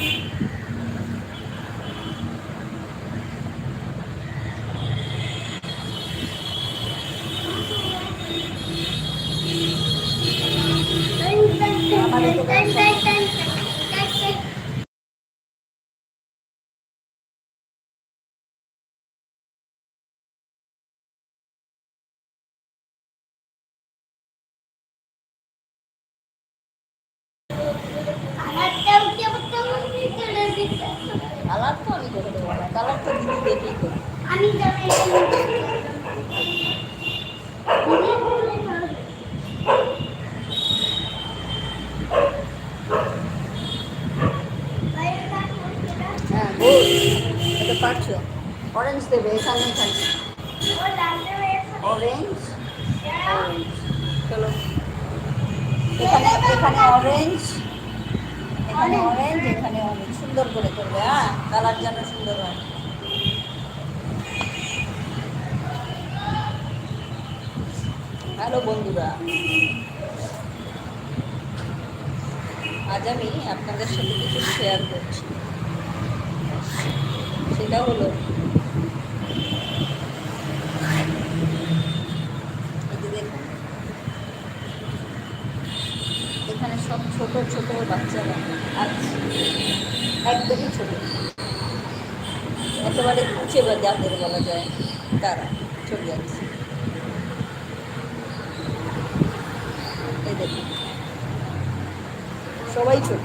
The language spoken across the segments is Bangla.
eat. পারছ অরেঞ্জ দেবে, এখানে অরেঞ্জ অরেঞ্জ এখানে এখানে অরেঞ্জ এখানে অরেঞ্জ এখানে অরেঞ্জ সুন্দর করে করবে হ্যাঁ? কালার যেন সুন্দর হয়। হ্যালো বন্ধুরা। আজ আমি আপনাদের সাথে কিছু শেয়ার করছি। সেটা হলো এখানে সব ছোট ছোট বাচ্চারা আছে একদমই ছোট। একেবারে কুচে বা যাদের বলা যায়, তারা ছবি আছে দেখুন সবাই ছোট।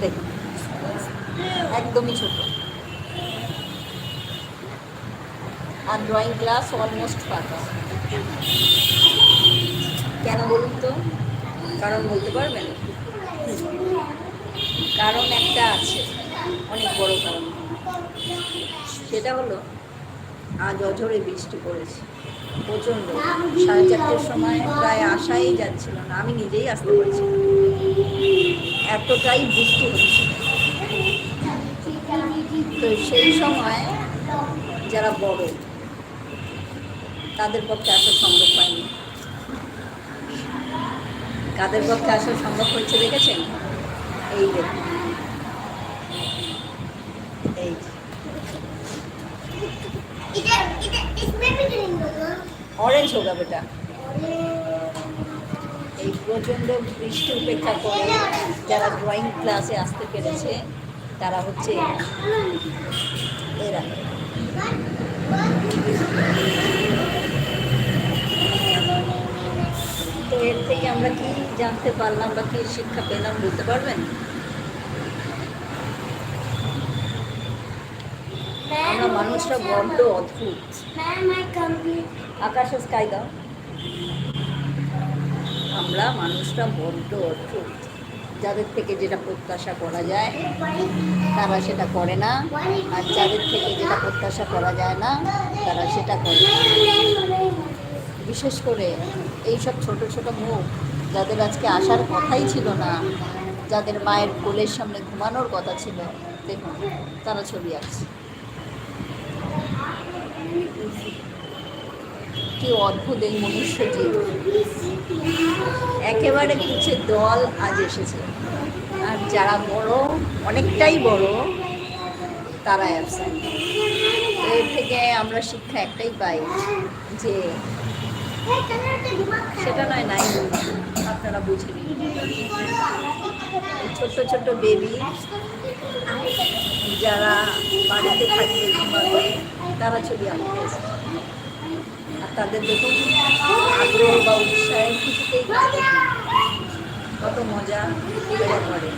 দেখুন একদমই ছোট। আর ড্রয়িং ক্লাস অলমোস্ট ফাঁকা। কেন বলুন তো? কারণ বলতে পারবেন? কারণ একটা আছে, অনেক বড় কারণ। সেটা হলো, আজ অঝরে বৃষ্টি পড়েছে। প্রচণ্ড। সাড়ে চারটের সময় প্রায় আসাই যাচ্ছিল না, আমি নিজেই আসতে পারছি। এতটাই বৃষ্টি হচ্ছে তো সেই সময় যারা বড়, তাদের পক্ষে আসা সম্ভব হয়নি। কাদের পক্ষে আসা সম্ভব হয়েছে দেখেছেন? এই দেখুন এই যে। অরেঞ্জ হোগা বেটা এই প্রচণ্ড বৃষ্টি উপেক্ষা করে যারা ড্রয়িং ক্লাসে আসতে পেরেছে, তারা হচ্ছে এরা। তো এর থেকে আমরা কি জানতে পারলাম বা কি শিক্ষা পেলাম বলতে পারবেন আমরা মানুষরা বড্ড অদ্ভুত। আকাশে স্কাই দাও। আমরা মানুষরা বড্ড অদ্ভুত। যাদের থেকে যেটা প্রত্যাশা করা যায়, তারা সেটা করে না। আর যাদের থেকে যেটা প্রত্যাশা করা যায় না, তারা সেটা করে বিশেষ করে এই সব ছোট ছোট মুখ, যাদের আজকে আসার কথাই ছিল না, যাদের মায়ের কোলের সামনে ঘুমানোর কথা ছিল, দেখুন, তারা ছবি আঁকছে। কি অদ্ভুত এই মনুষ্য জীব। একেবারে কুচে দল আজ এসেছে। আর যারা বড়, অনেকটাই বড় তারা অ্যাবসেন্ট এর থেকে আমরা শিক্ষা একটাই পাই যে সেটা নয়, নাই। আপনারা বুঝে নিন। ছোট্ট ছোট্ট বেবি যারা বাড়িতে থাকবে তারা ছবি আঁকতে তাদের দেখুন আগ্রহ বা উৎসাহের কিছুতেই কমতি নেই। কত মজা এরা করে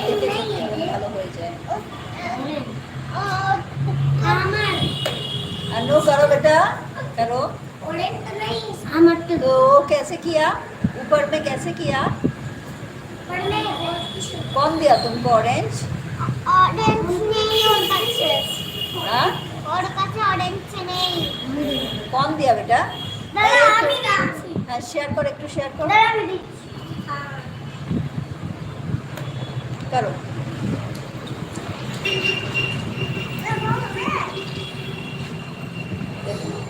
এদের দেখে মন ভালো হয়ে যায় আর नो करो बेटा करो আমার তো तो कैसे किया ऊपर में कैसे किया কোন দিয়া তুমি অরেঞ্জ অরেঞ্জ হ্যাঁ? দিয়া বেটা। হ্যাঁ শেয়ার কর একটু শেয়ার কর। করো।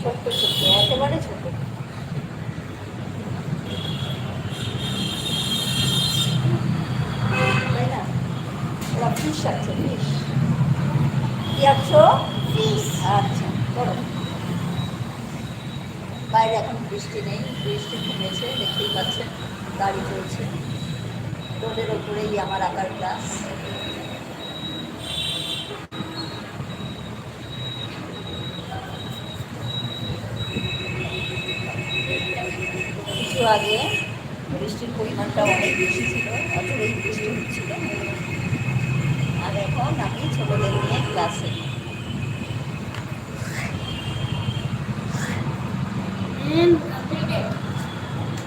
ছোট্ট ছোট্ট একেবারে ছোট ফিশ কি আছো? ফিশ আচ্ছা করো বাইরে এখন বৃষ্টি নেই বৃষ্টি কমেছে দেখতেই পাচ্ছেন গাড়ি চলছে। রোডের ওপরেই আমার আঁকার ক্লাস কিছু আগে বৃষ্টির পরিমাণটা অনেক বেশি ছিল অচরেই বৃষ্টি হচ্ছিল। আমি ছোটদের নিয়ে ক্লাসে।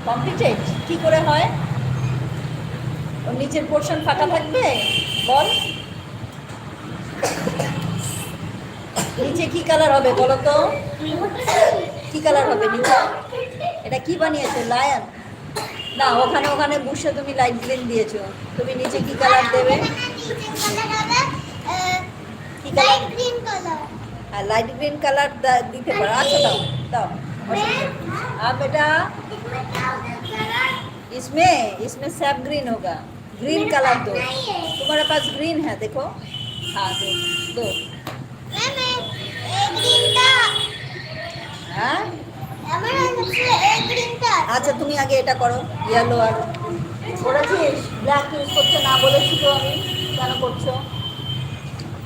কমপ্লিটেড কি করে হয়? ওর নিচের পোর্শন ফাঁকা থাকবে? বল। নিচে কি কালার হবে বলো তো? কি কালার হবে নিচে এটা কি বানিয়েছো লায়ন না ওখানে ওখানে বসে তুমি লাইট গ্রিন দিয়েছ। তুমি নিচে কি কালার দেবে? কি কালার গ্রিন কালার আর লাইট গ্রিন কালার দিতে পারো আচ্ছা দাও দাও আর বেটা इसमें इसमें सब ग्रीन होगा ग्रीन कलर दो तुम्हारे पास ग्रीन है देखो हाँ दो दो ম্যাম এই গ্রিনটা হ্যাঁ আমার কাছে এই গ্রিনটা আচ্ছা তুমি আগে এটা করো ইয়েলো আর করেছিস ব্ল্যাক ইউজ করতে না বলেছি তো আমি কেন করছ?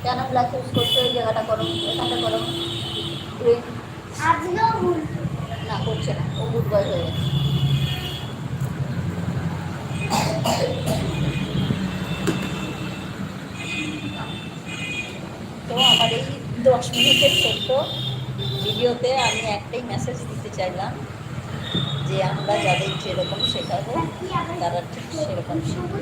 কেন ব্ল্যাক ইউজ করছ? এই জায়গাটা করো এখানটা করো। গ্রিন না করছে না। ও গুড বয় হয়ে গেছে তো আমার এই দশ মিনিটের ছোট্ট ভিডিওতে আমি একটাই মেসেজ দিতে চাইলাম যে আমরা যাদের যেরকম শেখাবো তারা ঠিক সেরকম শিখবে?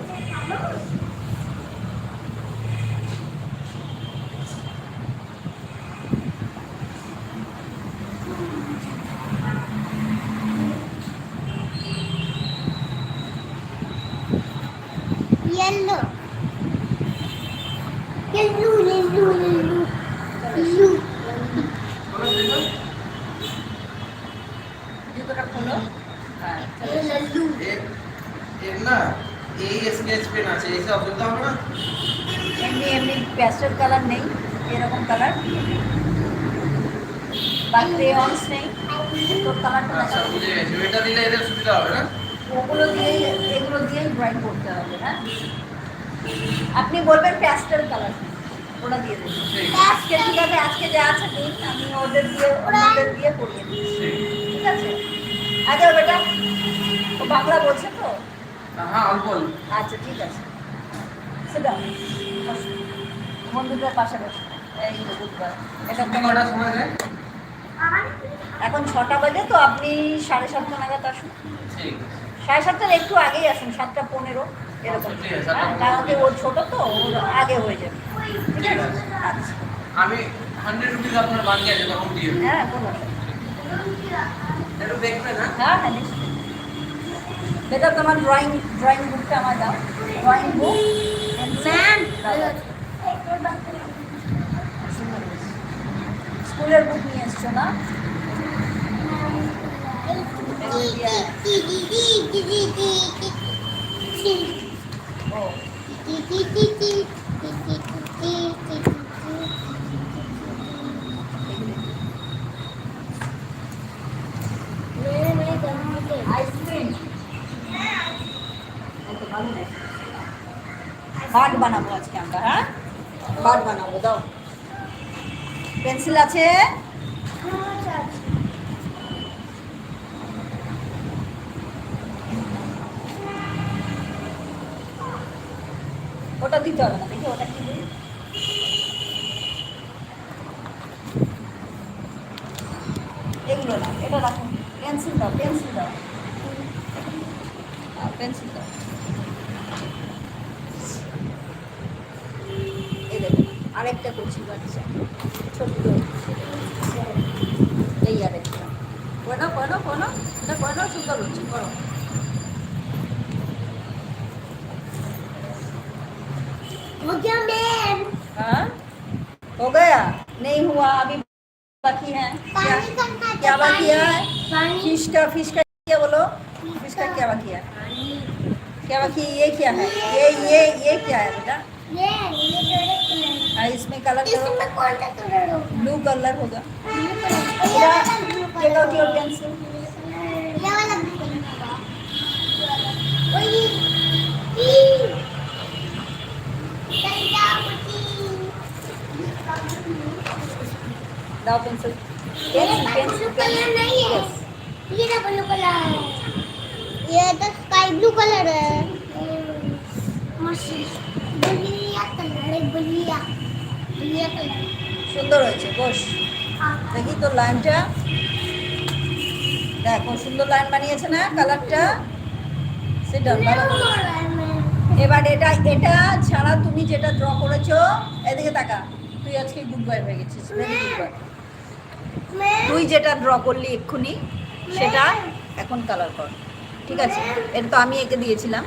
Yellow yellow yellow yellow yellow হ্যাঁ এমনি এমনি প্যাস্টেল কালার নেই এরকম কালার বা ক্রেয়ন্স নেই তোর কালারটা বুঝে এটা দিলে এদের সুবিধা হবে না? ওগুলো দিয়েই এগুলো দিয়েই ড্রয়িং করতে হবে হ্যাঁ? আপনি বলবেন প্যাস্টেল কালার ওটা দিয়ে দেবেন আজকে ঠিক আছে আজকে যা আছে দিন আমি ওদের দিয়ে ওদের দিয়ে পড়িয়ে দিই। ঠিক। আছে? আগে বেটা ও বাংলা বলছে তো? হ্যাঁ অল্প আচ্ছা ঠিক আছে। সেটা বন্ধুদের পাশে বসে। এই বুধবার এটা কটার সময় এখন ছটা বাজে তো আপনি সাড়ে সাতটা নাগাদ আসুন। ঠিক সাড়ে সাতটার একটু আগেই আসুন সাতটা পনেরো এরকম। হ্যাঁ, কারণ কি ওর ছোটো তো ওর আগে হয়ে যাবে। ঠিক আছে? আচ্ছা। আমি হান্ড্রেড রুপিস আপনার বাকি আছে তখন দিয়ে হ্যাঁ কোনো একটু দেখবেন হ্যাঁ হ্যাঁ হ্যাঁ নিশ্চয়ই। বেটা তোমার ড্রয়িং ড্রয়িং বুকটা আমার দাও। ড্রয়িং বুক ম্যাম স্কুলের বুক নিয়ে এসছো না ও আইসক্রিম বাট বানাবো আজকে আমরা হ্যাঁ? বাট বানাবো দাও। পেন্সিল আছে? ওটা দিতে হবে না, দেখি ওটা কি এগুলো না, এটা রাখুন। পেন্সিল দাও পেন্সিল দাও। পেন্সিল দাও। এই দেখুন, আরেকটা করছি বাচ্চা। ছোট্ট এই আরেকটা করো করো করো এটা করো সুন্দর হচ্ছে করো हो गया मैम हाँ? हो गया? नहीं हुआ अभी बाकी है। क्या करना क्या बाकी है? फ़िश का फ़िश का क्या बोलो। फ़िश का क्या बाकी है? क्या बाकी ये क्या है? ये ये ये क्या है बेटा? ये और इसमें कलर इसमें कौन सा कलर होगा। ब्लू कलर होगा ये वाला ब्लू दाओ pencil pencil pencil blue colour नहीं है Yes. ये ना ब्लू कलर है ये तो स्काई ब्लू कलर है मस्त बलिया कलर है बलिया बलिया कलर সুন্দর হয়েছে বস দেখি তোর লাইনটা দেখো সুন্দর লাইন বানিয়েছে না কালারটা সেটা ভালো করে। এবার এটা এটা ছাড়া তুমি যেটা ড্র করেছো এদিকে তাকা তুই আজকে গুড বাই হয়ে গেছিস ভেরি গুড বাই मैं তুই যেটা ড্র করলি এক্ষুনি সেটা এখন কালার কর ঠিক আছে? এটা তো আমি এঁকে দিয়েছিলাম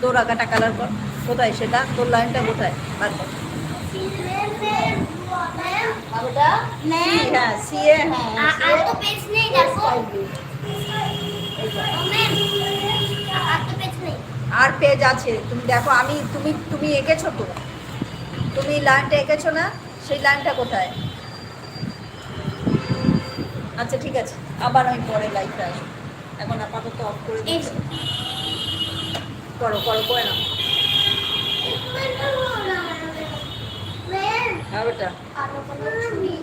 তোর আঁকাটা কালার কর কোথায় সেটা তোর লাইনটা কোথায়? বার হ্যাঁ, হ্যাঁ, হ্যাঁ, আর পেজ আছে তুমি দেখো আমি তুমি তুমি এঁকেছো তো? তুমি লাইনটা এঁকেছো না সেই লাইনটা কোথায়? আচ্ছা ঠিক আছে। আবার আমি পরে লাইফে আসব। এখন আপাতত অফ করে দিই করো করো করে না হ্যাঁ নেই